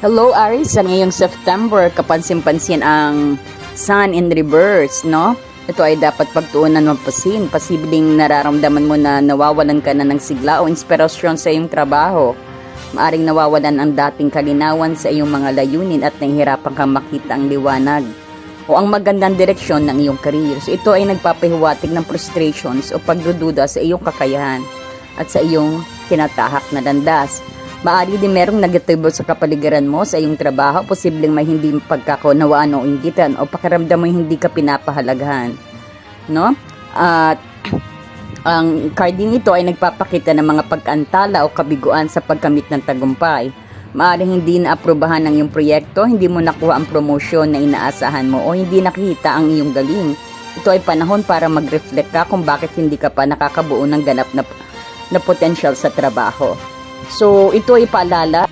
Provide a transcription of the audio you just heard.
Hello Aries, sa ngayong September, kapansin-pansin ang sun in reverse, no? Ito ay dapat pagtuunan ng pasin. Posibleng nararamdaman mo na nawawalan ka na ng sigla o inspirasyon sa iyong trabaho. Maaring nawawalan ang dating kalinawan sa iyong mga layunin at nahihirapan kang makita ang liwanag o ang magandang direksyon ng iyong career. So ito ay nagpapahiwatig ng frustrations o pagdududa sa iyong kakayahan at sa iyong tinatahak na landas. Maari din merong negatibo sa kapaligiran mo sa iyong trabaho, posibleng may hindi pagkakunawaan o inggitan o pakiramdam mo hindi ka pinapahalagahan. No? At ang carding ito ay nagpapakita ng mga pag-antala o kabiguan sa pagkamit ng tagumpay. Maaaring hindi naaprubahan ng iyong proyekto, hindi mo nakuha ang promosyon na inaasahan mo o hindi nakita ang iyong galing. Ito ay panahon para mag-reflect ka kung bakit hindi ka pa nakakabuo ng ganap na, na potential sa trabaho. So, ito ay paalala